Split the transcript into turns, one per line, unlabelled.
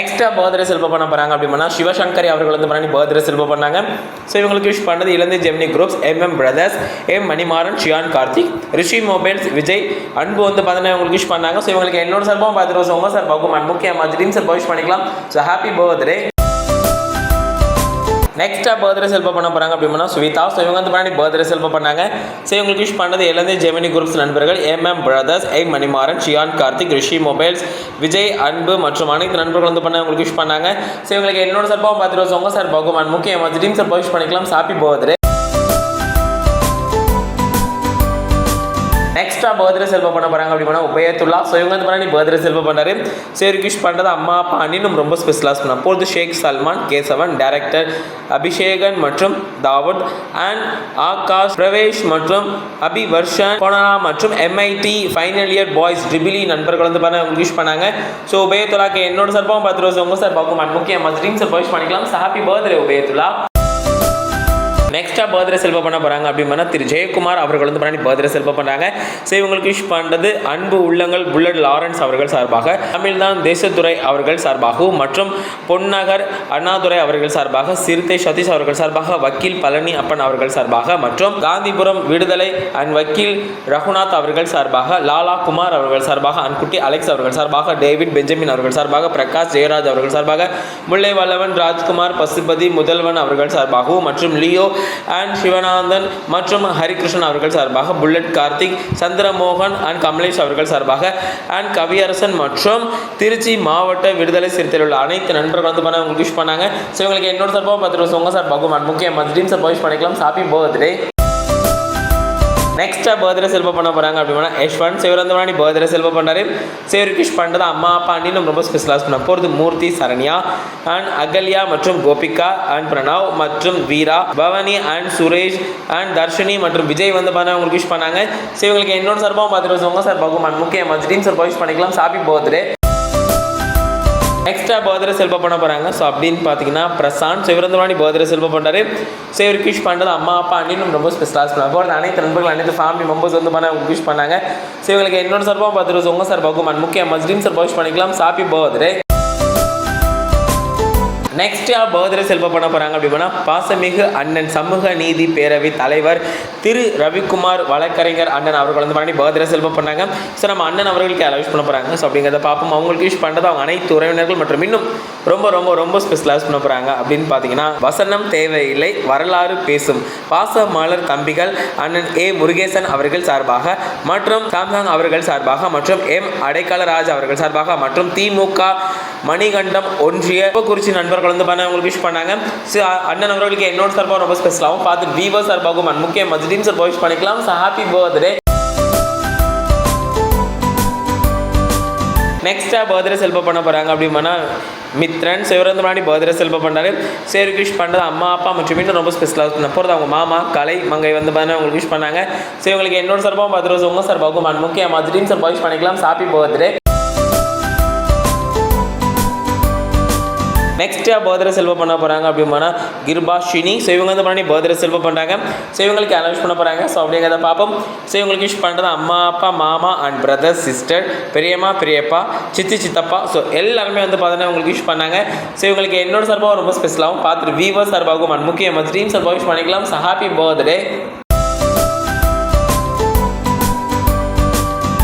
நெக்ஸ்ட்டாக பர்த்டே செல்ப பண்ண போகிறாங்க அப்படின்னா சிவசங்கரி அவர்கள் வந்து பண்ணி பர்த்டே செல்ப பண்ணாங்க. ஸோ இவங்களுக்கு விஷ் பண்ணது இலந்தை Gemini groups MM brothers M Manimaran Shiyan Karthik Rishi mobiles Vijay Anbu வந்து பார்த்தீங்கன்னா இவங்களுக்கு விஷ் பண்ணாங்க. ஸோ இவங்களுக்கு என்னோட சார்பாகவும் பார்த்துட்டு உங்கள் சார் பகுமான் முக்கியமாக ட்ரீம் சார் விஷ் பண்ணிக்கலாம். ஸோ ஹாப்பி பர்த்டே நெக்ஸ்ட்டாக பர்த்டே செல்ப பண்ண போகிறாங்க அப்படின்னா சுவிதா. ஸோ இவங்க வந்து பண்ணி பர்த்டே செல்ப பண்ணாங்க. ஸோ இவங்களுக்கு விஷ் பண்ணது எல்லாமே ஜெமினி குரூப்ஸ் நண்பர்கள். MM brothers I Manimaran Shiyan Karthik Rishi mobiles Vijay Anbu மற்றும் அனைத்து நண்பர்கள் வந்து பண்ண உங்களுக்கு விஷ் பண்ணாங்க. ஸோ இவங்களுக்கு என்னோட சார்பாகவும் பார்த்துட்டு உங்கள் சார் பகுமான் முக்கியமாக டீம் சார் விஷ் பண்ணிக்கலாம். Happy birthday extra birthday Selvam பண்ண போகிறாங்க அப்படின்னா உபயத்துல்லா ஸோ இவங்க வந்து பண்ணி பர்த்டே செல்வ பண்ணாரு சரி விஷ் பண்ணுறது அம்மா அப்பா அண்ணினும் ரொம்ப ஸ்பெஷலாக சொன்னோம் அப்பொழுது ஷேக் சல்மான் கேசவன் டேரக்டர் அபிஷேகன் மற்றும் தாவூத் அண்ட் ஆகாஷ் பிரவேஷ் மற்றும் அபி வர்ஷன் கொனரா மற்றும் எம்ஐடி ஃபைனல் இயர் பாய்ஸ் ட்ரிபிலி நண்பர்கள் வந்து பண்ண விஷ் பண்ணாங்க. ஸோ உபயத்துலாக்கு என்னோட சார்பாகவும் பத்து ரோஸ் உங்கள் சார் பார்க்கும் முக்கியமாக ட்ரீம் சார் விஷ் பண்ணிக்கலாம். ஹாப்பி பர்த்டே உபயத்துலா நெக்ஸ்ட்டாக பர்த்டே செல்வ பண்ண போகிறாங்க அப்படின்னா திரு ஜெயக்குமார் அவர்கள் வந்து பண்ணி பர்த்டே செல்வ பண்ணுறாங்க ஸோ இவங்களுக்கு விஷ் பண்ணுறது அன்பு உள்ளங்கள் புல்லட் லாரன்ஸ் அவர்கள் சார்பாக தமிழ்தான் தேசத்துறை அவர்கள் சார்பாகவும் மற்றும் பொன்னகர் அண்ணாதுரை அவர்கள் சார்பாக சிறுத்தை சதீஷ் அவர்கள் சார்பாக வக்கீல் பழனி அப்பன் அவர்கள் சார்பாக மற்றும் காந்திபுரம் விடுதலை அண்ட் வக்கீல் ரகுநாத் அவர்கள் சார்பாக லாலா குமார் அவர்கள் சார்பாக அன்குட்டி அலெக்ஸ் அவர்கள் சார்பாக டேவிட் பெஞ்சமின் அவர்கள் சார்பாக பிரகாஷ் ஜெயராஜ் அவர்கள் சார்பாக முல்லை வல்லவன் ராஜ்குமார் பசுபதி முதல்வன் அவர்கள் சார்பாகவும் மற்றும் லியோ அண்ட் சிவநாதன் மற்றும் ஹரிகிருஷ்ணன் அவர்கள் சார்பாக புல்லட் கார்த்திக் சந்திரமோகன் அண்ட் கமலேஷ் அவர்கள் சார்பாக அண்ட் கவியரசன் மற்றும் திருச்சி மாவட்ட விடுதலை சிறுத்தையில் உள்ள அனைத்து நண்பர்கள் வந்து பண்ண உங்களுக்கு விஷ் பண்ணாங்க. ஸோ உங்களுக்கு என்னோட சார்பாக பத்து ரூபா உங்கள் சார் பகுமான் முக்கியமாக ட்ரீம் சார் விஷ் பண்ணிக்கலாம். சாப்பி பர்த்டே நெக்ஸ்ட்டாக பர்த்டே செல்வ பண்ண போகிறாங்க அப்படின்னா யஷ்வந்த் சிவரந்தவாணி பர்த்டே செல்வ பண்ணாரு சிவரிகிஷ் பண்ணுறது அம்மா அப்பா அண்ணினும் ரொம்ப ஸ்பெஷலாக பண்ண போகிறது மூர்த்தி சரண்யா அண்ட் அகல்யா மற்றும் கோபிகா அண்ட் பிரணவ் மற்றும் வீரா பவானி அண்ட் சுரேஷ் அண்ட் தர்ஷினி மற்றும் விஜய் வந்து பார்த்தா உங்களுக்கு விஷ் பண்ணாங்க. சரி இவங்களுக்கு என்னோட சார்பாகவும் பார்த்துட்டு உங்கள் சார் பகவான் முக்கியமாக டீம் சார் விஷ் பண்ணிக்கலாம். சாப்பி பர்த்டே எக்ஸ்ட்ரா பர்த்டே செல்வ பண்ண போகிறாங்க ஸோ அப்படின்னு பார்த்தீங்கன்னா பிரசாந்த் சிவரந்தவாணி பர்த்டே செல்வ பண்ணுறாரு ஸோ இவர் விஷ் பண்ணுறது அம்மா அப்பா அண்ணினும் ரொம்ப ஸ்பெஷலாக பண்ணுவாங்க போகிறது அனைத்து நண்பர்கள் அனைத்து ஃபேமிலி மெம்பர்ஸ் வந்து பண்ண விஷ் பண்ணாங்க. ஸோ இவங்களுக்கு என்னோட சார்பாக பார்த்துருவோம் உங்கள் சார் பகுமான் முக்கிய மஸ்லிம் சார் விஷ் பண்ணிக்கலாம். சாப்பி பர்த்டே நெக்ஸ்ட்டாக பர்த்டே செல்வ பண்ண போகிறாங்க அப்படின்னா பாசமிகு அண்ணன் சமூக நீதி பேரவை தலைவர் திரு ரவிக்குமார் வழக்கறிஞர் அண்ணன் அவர்கள் வந்து பண்ணி பர்த்டே செல்வ பண்ணாங்க. ஸோ நம்ம அண்ணன் அவர்களுக்கு யாரை விஷ் பண்ண போகிறாங்க ஸோ அப்படிங்கிறத பார்ப்போம். அவங்களுக்கு யூஸ் பண்ணுறது அவங்க அனைத்து உறவினர்கள் மற்றும் இன்னும் ரொம்ப ரொம்ப ரொம்ப ஸ்பெஷலாக பண்ண போகிறாங்க அப்படின்னு பார்த்தீங்கன்னா வசனம் தேவையில்லை வரலாறு பேசும். பாச மலர் தம்பிகள் அண்ணன் ஏ முருகேசன் அவர்கள் சார்பாக மற்றும் சாம்சாங் அவர்கள் சார்பாக மற்றும் எம் அடைக்கலராஜ் அவர்கள் சார்பாக மற்றும் திமுக மணிகண்டம் ஒன்றிய குறிச்சி நண்பர்கள் வந்து பண்ண உங்களுக்கு விஷ் பண்ணாங்க. ஸோ அண்ணன் அவர்களுக்கு என்னோட சார்பாக ரொம்ப ஸ்பெஷலாகவும் பார்த்து வீவர் சார்பாகவும் முக்கிய மஜ்தீன் சார் விஷ் பண்ணிக்கலாம். ஸோ ஹாப்பி பர்த்டே நெக்ஸ்ட்டாக பர்த்டே செல்ப பண்ண போகிறாங்க அப்படின்னா மித்ரன். சிவரந்தமாணி பர்த்டே செல்ப பண்ணுறாரு சரி விஷ் பண்ணுறது அம்மா அப்பா மற்றும் இன்னும் ரொம்ப ஸ்பெஷலாக பண்ண போகிறது அவங்க மாமா கலை மங்கை வந்து பார்த்தீங்கன்னா உங்களுக்கு விஷ் பண்ணாங்க. ஸோ இவங்களுக்கு என்னோட சார்பாகவும் பார்த்துட்டு உங்கள் சார்பாகவும் முக்கிய மஜ்தீன் சார் விஷ் பண்ணிக்கலாம். ஹாப்பி பர்த்டே நெக்ஸ்ட்டாக பர்த்டே செல்வ பண்ண போகிறாங்க அப்படின்னா கிருபாஷினி ஸோ இவங்க வந்து பண்ணி பர்த்டே செல்வ பண்ணுறாங்க ஸோ இவங்களுக்கு அனௌன்ஸ் பண்ண போகிறாங்க ஸோ அப்படிங்கிறத பார்ப்போம். ஸோ இவங்களுக்கு விஷ் பண்ணுறது அம்மா அப்பா மாமா அண்ட் பிரதர் சிஸ்டர் பெரியம்மா பெரியப்பா சித்தி சித்தப்பா. ஸோ எல்லாருமே வந்து பார்த்தீங்கன்னா உங்களுக்கு விஷ் பண்ணாங்க. ஸோ இவங்களுக்கு என்னோட சார்பாக ரொம்ப ஸ்பெஷலாகவும் பார்த்துட்டு வீவர் சார்பாகவும் அண்ட் முக்கியமாக ட்ரீம் சார்பாக விஷ் பண்ணிக்கலாம். So happy birthday